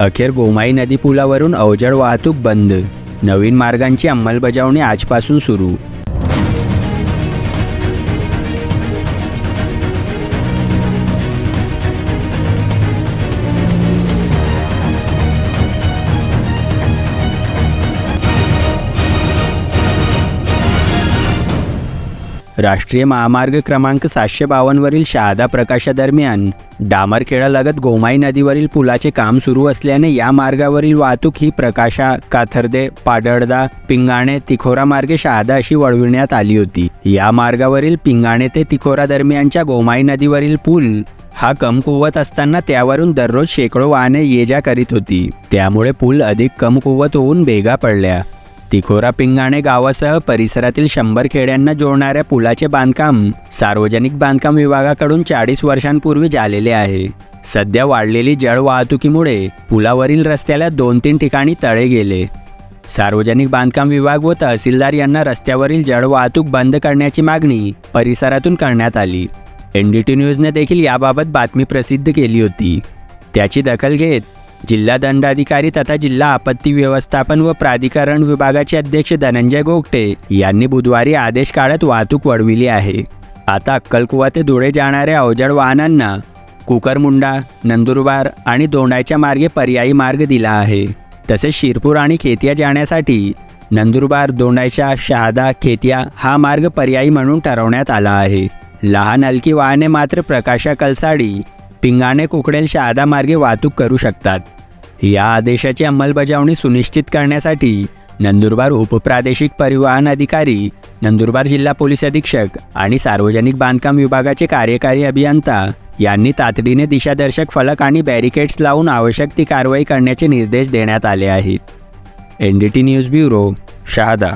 अखेर गोमाई नदी पुलावरून अवजड वाहतूक बंद. नवीन मार्गांची अंमलबजावणी आजपासून सुरू. राष्ट्रीय महामार्ग क्रमांक सातशे बावन्नवरील शहादा प्रकाशादरम्यान डामरखेडालगत गोमाई नदीवरील पुलाचे काम सुरू असल्याने या मार्गावरील वाहतूक ही प्रकाशा काथर्दे पाडळदा पिंगाणे तिखोरा मार्गे शहादा अशी वळविण्यात आली होती. या मार्गावरील पिंगाणे ते तिखोरा दरम्यानच्या गोमाई नदीवरील पूल हा कमकुवत असताना त्यावरून दररोज शेकडो वाहने ये जा करीत होती. त्यामुळे पूल अधिक कमकुवत होऊन बेगा पडल्या. तिखोरा पिंगाणे गावासह परिसरातील शंभर खेड्यांना जोडणाऱ्या पुलाचे बांधकाम सार्वजनिक बांधकाम विभागाकडून चाळीस वर्षांपूर्वी झालेले आहे. सध्या वाढलेली जळ वाहतुकीमुळे पुलावरील रस्त्याला दोन तीन ठिकाणी तळे गेले. सार्वजनिक बांधकाम विभाग व तहसीलदार यांना रस्त्यावरील जड वाहतूक बंद करण्याची मागणी परिसरातून करण्यात आली. एन डी टी न्यूजने देखील याबाबत बातमी प्रसिद्ध केली होती. त्याची दखल घेत जिल्हा दंडाधिकारी तथा जिल्हा आपत्ती व्यवस्थापन व प्राधिकरण विभागाचे अध्यक्ष धनंजय गोगटे यांनी बुधवारी आदेश काढत वाहतूक वळविली आहे. आता अक्कलकुवा ते धुळे जाणाऱ्या अवजड वाहनांना कुकरमुंडा नंदुरबार आणि दोंडाच्या मार्गे पर्यायी मार्ग दिला आहे. तसेच शिरपूर आणि खेतिया जाण्यासाठी नंदुरबार दोंडाच्या शहादा खेतिया हा मार्ग पर्यायी म्हणून ठरवण्यात आला आहे. लहान हलकी वाहने मात्र प्रकाशा कलसाडी पिंगाणे कुकडेल शहादा मार्गे वाहतूक करू शकतात. या आदेशाची अंमलबजावणी सुनिश्चित करण्यासाठी नंदुरबार उपप्रादेशिक परिवहन अधिकारी नंदुरबार जिल्हा पोलीस अधीक्षक आणि सार्वजनिक बांधकाम विभागाचे कार्यकारी अभियंता यांनी तातडीने दिशादर्शक फलक आणि बॅरिकेड्स लावून आवश्यक ती कारवाई करण्याचे निर्देश देण्यात आले आहेत. N D T news bureau Shahada.